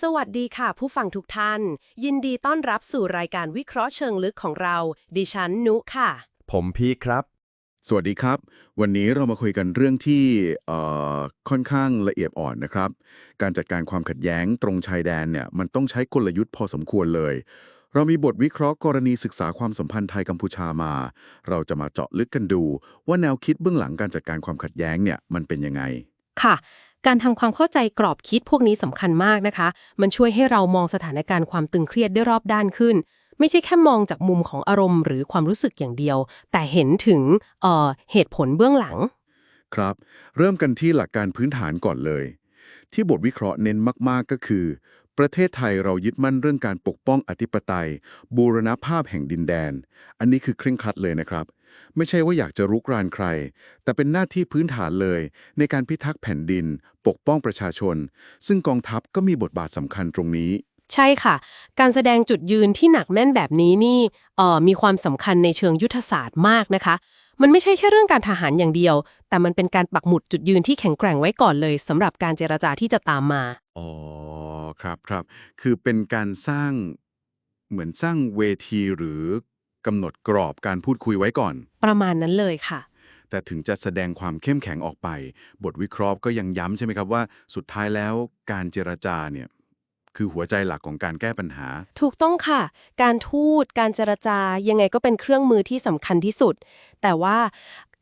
สวัสดีค่ะ ผู้ฟังทุกท่าน ยินดีต้อนรับสู่รายการวิเคราะห์เชิงลึกของเรา ดิฉันนุค่ะ ผมพีคครับ สวัสดีครับ วันนี้เรามาคุยกันเรื่องที่เอ่อค่อนข้างละเอียดอ่อนนะครับ การจัดการความขัดแย้งตรงชายแดนเนี่ยมันต้องใช้กลยุทธ์พอสมควรเลย เรามีบทวิเคราะห์กรณีศึกษาความสัมพันธ์ไทยกัมพูชามา เราจะมาเจาะลึกกันดู ว่าแนวคิดเบื้องหลังการจัดการความขัดแย้งเนี่ยมันเป็นยังไง ค่ะ การทำความเข้าใจกรอบคิดพวกนี้สำคัญมากนะคะ มันช่วยให้เรามองสถานการณ์ความตึงเครียดได้รอบด้านขึ้น ไม่ใช่แค่มองจากมุมของอารมณ์หรือความรู้สึกอย่างเดียว แต่เห็นถึงเออเหตุผลเบื้องหลัง ครับ เริ่มกันที่หลักการพื้นฐานก่อนเลย ที่บทวิเคราะห์เน้นมาก ๆ ก็คือ ประเทศไทยเรายึดมั่นเรื่องการปกป้องอธิปไตย บูรณภาพแห่งดินแดน อันนี้คือเคร่งครัดเลยนะครับ ไม่ใช่ว่าอยากจะรุกรานใคร แต่เป็นหน้าที่พื้นฐานเลย ในการพิทักษ์แผ่นดิน ปกป้องประชาชน ซึ่งกองทัพก็มีบทบาทสำคัญตรงนี้ ใช่ค่ะ การแสดงจุดยืนที่หนักแน่นแบบนี้นี่เอ่อมีความสำคัญในเชิงยุทธศาสตร์มากนะคะ มันไม่ใช่แค่เรื่องการทหารอย่างเดียว แต่มันเป็นการปักหมุดจุดยืนที่แข็งแกร่งไว้ก่อนเลยสำหรับการเจรจาที่จะตามมาอ๋อครับครับคือเป็นการสร้างเหมือนสร้างเวทีหรือ กำหนดกรอบการพูดคุยไว้ก่อน ประมาณนั้นเลยค่ะ แต่ถึงจะแสดงความเข้มแข็งออกไป บทวิเคราะห์ก็ยังย้ำใช่ไหมครับว่า สุดท้ายแล้วการเจรจาเนี่ยคือหัวใจหลักของการแก้ปัญหา ถูกต้องค่ะ การทูตการเจรจายังไงก็เป็นเครื่องมือที่สำคัญที่สุด แต่ว่า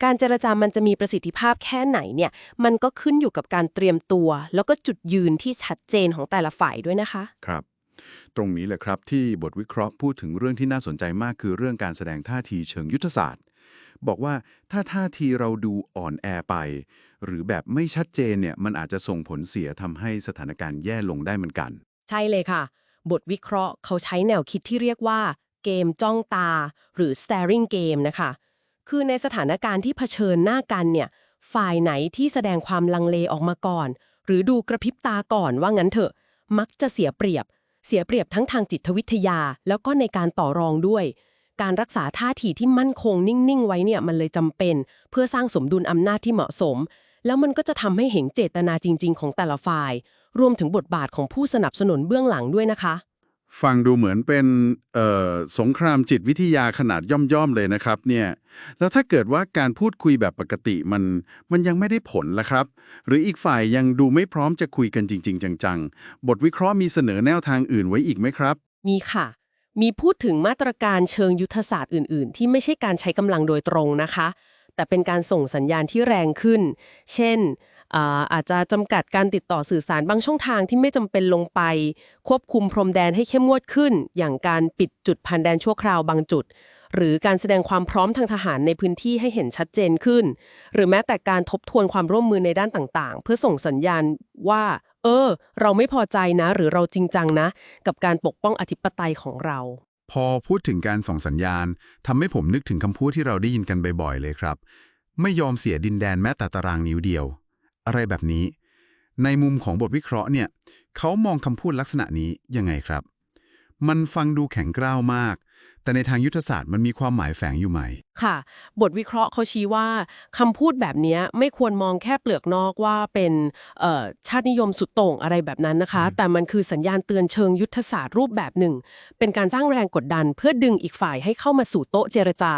การเจรจามันจะมีประสิทธิภาพแค่ไหนเนี่ย มันก็ขึ้นอยู่กับการเตรียมตัว แล้วก็จุดยืนที่ชัดเจนของแต่ละฝ่ายด้วยนะคะ ครับ ตรงนี้แหละครับที่บทวิเคราะห์พูดถึงเรื่องที่น่าสนใจมากคือเรื่องการแสดงท่าทีเชิงยุทธศาสตร์ บอกว่าถ้าท่าทีเราดูอ่อนแอไป หรือแบบไม่ชัดเจนเนี่ยมันอาจจะส่งผลเสียทำให้สถานการณ์แย่ลงได้เหมือนกัน ใช่เลยค่ะ บทวิเคราะห์เขาใช้แนวคิดที่เรียกว่า เกมจ้องตา หรือ staring game นะคะคือในสถานการณ์ที่เผชิญหน้ากันเนี่ยฝ่ายไหนที่แสดงความลังเลออกมาก่อน หรือดูกระพริบตาก่อนว่างั้นเถอะ มักจะเสียเปรียบ เสียเปรียบทั้งทางจิตวิทยา แล้วก็ในการต่อรองด้วย การรักษาท่าทีที่มั่นคงนิ่งๆ ไว้เนี่ยมันเลยจำเป็น เพื่อสร้างสมดุลอำนาจที่เหมาะสม แล้วมันก็จะทำให้เห็นเจตนาจริง ๆ ของแต่ละฝ่าย รวมถึงบทบาทของผู้สนับสนุนเบื้องหลังด้วยนะคะ ฟังดูเหมือนเป็นสงครามจิตวิทยาขนาดย่อมๆเลยนะครับเนี่ยแล้วถ้าเกิดว่าการพูดคุยแบบปกติมันมันยังไม่ได้ผลละครับ หรืออีกฝ่ายยังดูไม่พร้อมจะคุยกันจริง ๆ จังๆ บทวิเคราะห์มีเสนอแนวทางอื่นไว้อีกไหมครับ มีค่ะ มีพูดถึงมาตรการเชิงยุทธศาสตร์อื่น ๆ ที่ไม่ใช่การใช้กำลังโดยตรงนะคะ แต่เป็นการส่งสัญญาณที่แรงขึ้น เช่นอาอาจจะจำกัดการติดต่อสื่อสารบางช่องทางที่ไม่จำเป็นลงไป ควบคุมพรมแดนให้เข้มงวดขึ้น อย่างการปิดจุดผ่านแดนชั่วคราวบางจุด หรือการแสดงความพร้อมทางทหารในพื้นที่ให้เห็นชัดเจนขึ้น หรือแม้แต่การทบทวนความร่วมมือในด้านต่างๆ เพื่อส่งสัญญาณว่า เออ เราไม่พอใจนะ หรือเราจริงจังนะ กับการปกป้องอธิปไตยของเรา พอพูดถึงการส่งสัญญาณทำให้ผมนึกถึงคำพูดที่เราได้ยินกันบ่อยๆเลยครับ ไม่ยอมเสียดินแดนแม้แต่ตารางนิ้วเดียว อะไรแบบนี้ ในมุมของบทวิเคราะห์เนี่ยเขามองคำพูดลักษณะนี้ยังไงครับ มันฟังดูแข็งกร้าวมาก แต่ในทางยุทธศาสตร์มันมีความหมายแฝงอยู่ไหม ค่ะ บทวิเคราะห์เขาชี้ว่าคำพูดแบบเนี้ยไม่ควรมองแค่เปลือกนอกว่าเป็นเอ่อชาตินิยมสุดโต่งอะไรแบบนั้นนะคะ แต่มันคือสัญญาณเตือนเชิงยุทธศาสตร์รูปแบบหนึ่ง เป็นการสร้างแรงกดดันเพื่อดึงอีกฝ่ายให้เข้ามาสู่โต๊ะเจรจา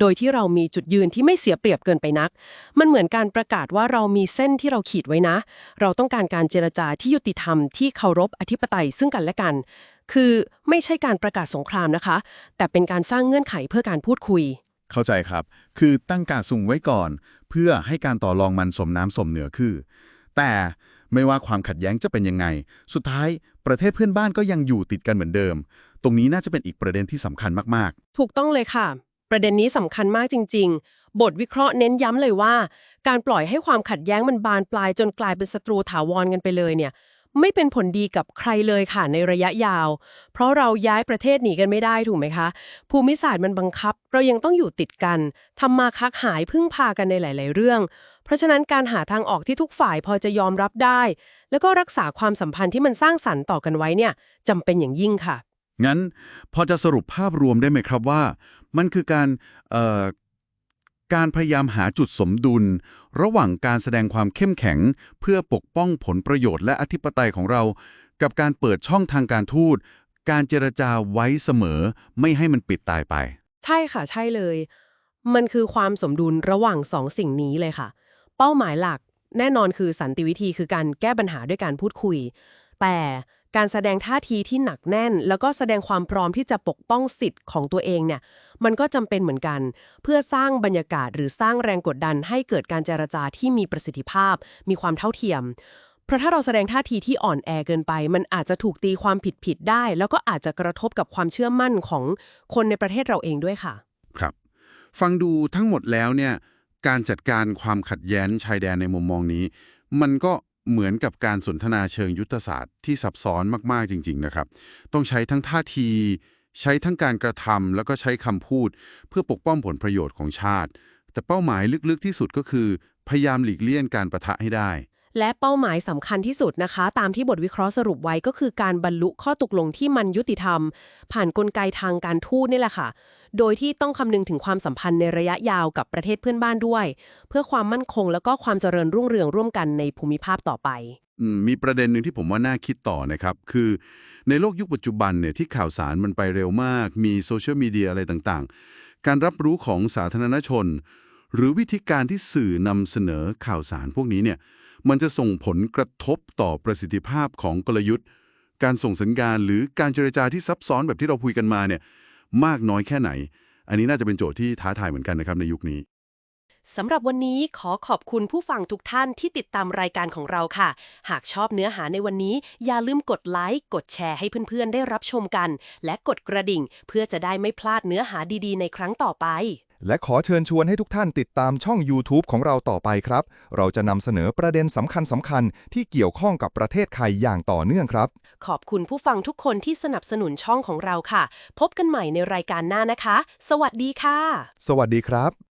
โดยที่เรามีจุดยืนที่ไม่เสียเปรียบเกินไปนัก มันเหมือนการประกาศว่าเรามีเส้นที่เราขีดไว้นะ เราต้องการการเจรจาที่ยุติธรรมที่เคารพอธิปไตยซึ่งกันและกัน คือไม่ใช่การประกาศสงครามนะคะแต่เป็นการสร้างเงื่อนไขเพื่อการพูดคุย เข้าใจครับ คือตั้งการสุ่งไว้ก่อน เพื่อให้การต่อรองมันสมน้ำสมเนื้อคือ แต่ไม่ว่าความขัดแย้งจะเป็นยังไง สุดท้ายประเทศเพื่อนบ้านก็ยังอยู่ติดกันเหมือนเดิม ตรงนี้น่าจะเป็นอีกประเด็นที่สำคัญมากถูกต้องเลยค่ะ ประเด็นนี้สำคัญมากจริง ๆ บทวิเคราะห์เน้นย้ำเลยว่า การปล่อยให้ความขัดแย้งมันบานปลายจนกลายเป็นศัตรูถาวรกันไปเลยเนี่ย ไม่เป็นผลดีกับใครเลยค่ะในระยะยาว เพราะเราย้ายประเทศหนีกันไม่ได้ถูกไหมคะ ภูมิศาสตร์มันบังคับ เรายังต้องอยู่ติดกันทำมาค้าขายพึ่งพากันในหลาย ๆ เรื่อง เพราะฉะนั้นการหาทางออกที่ทุกฝ่ายพอจะยอมรับได้ แล้วก็รักษาความสัมพันธ์ที่มันสร้างสรรค์ต่อกันไว้เนี่ยจำเป็นอย่างยิ่งค่ะงั้นพอจะสรุปภาพรวมได้ไหมครับว่า มันคือการ การพยายามหาจุดสมดุล ระหว่างการแสดงความเข้มแข็ง เพื่อปกป้องผลประโยชน์และอธิปไตยของเรา กับการเปิดช่องทางการทูต การเจรจาไว้เสมอ ไม่ให้มันปิดตายไป ใช่ค่ะใช่เลย มันคือความสมดุลระหว่างสองสิ่งนี้เลยค่ะ เป้าหมายหลักแน่นอนคือสันติวิธีคือการแก้ปัญหาด้วยการพูดคุย แต่การแสดงท่าทีที่หนักแน่น แล้วก็แสดงความพร้อมที่จะปกป้องสิทธิ์ของตัวเองเนี่ย มันก็จำเป็นเหมือนกัน เพื่อสร้างบรรยากาศหรือสร้างแรงกดดันให้เกิดการเจรจาที่มีประสิทธิภาพ มีความเท่าเทียม เพราะถ้าเราแสดงท่าทีที่อ่อนแอเกินไป มันอาจจะถูกตีความผิดๆได้ แล้วก็อาจจะกระทบกับความเชื่อมั่นของคนในประเทศเราเองด้วยค่ะ ครับ ฟังดูทั้งหมดแล้วเนี่ยการจัดการความขัดแย้งชายแดนในมุมมองนี้ มันก็ เหมือนกับการสนทนาเชิงยุทธศาสตร์ที่ซับซ้อนมากๆจริง ๆ นะครับ ต้องใช้ทั้งท่าที ใช้ทั้งการกระทำแล้วก็ใช้คำพูด เพื่อปกป้องผลประโยชน์ของชาติ แต่เป้าหมายลึกๆที่สุดก็คือ พยายามหลีกเลี่ยงการประทะให้ได้ และเป้าหมายสำคัญที่สุดนะคะ ตามที่บทวิเคราะห์สรุปไว้ก็คือการบรรลุข้อตกลงที่มันยุติธรรม ผ่านนกลไกทางการทูตนี่แหละค่ะ โดยที่ต้องคำนึงถึงความสัมพันธ์ในระยะยาวกับประเทศเพื่อนบ้านด้วย เพื่อความมั่นคงแล้วก็ความเจริญรุ่งเรืองร่วมกันในภูมิภาคต่อไปมีประเด็นหนึ่งที่ผมว่าน่าคิดต่อนะครับ คือในโลกยุคปัจจุบันเนี่ยที่ข่าวสารมันไปเร็วมาก มีโซเชียลมีเดียอะไรต่างๆ การรับรู้ของสาธารณชน หรือวิธีการที่สื่อนำเสนอข่าวสารพวกนี้เนี่ย มันจะส่งผลกระทบต่อประสิทธิภาพของกลยุทธ์ การส่งสัญญาณหรือการเจรจาที่ซับซ้อนแบบที่เราคุยกันมาเนี่ยมากน้อยแค่ไหน อันนี้น่าจะเป็นโจทย์ที่ท้าทายเหมือนกันนะครับในยุคนี้สำหรับวันนี้ขอขอบคุณผู้ฟังทุกท่านที่ติดตามรายการของเราค่ะ หากชอบเนื้อหาในวันนี้ อย่าลืมกดไลค์กดแชร์ให้เพื่อนๆ ได้รับชมกัน และกดกระดิ่ง เพื่อจะได้ไม่พลาดเนื้อหาดีๆ ในครั้งต่อไป และขอเชิญชวนให้ทุกท่านติดตามช่อง YouTube ของเราต่อไปครับ เราจะนำเสนอประเด็นสำคัญสำคัญๆที่เกี่ยวข้องกับประเทศไทยอย่างต่อเนื่องครับ ขอบคุณผู้ฟังทุกคนที่สนับสนุนช่องของเราค่ะ พบกันใหม่ในรายการหน้านะคะ สวัสดีค่ะ สวัสดีครับ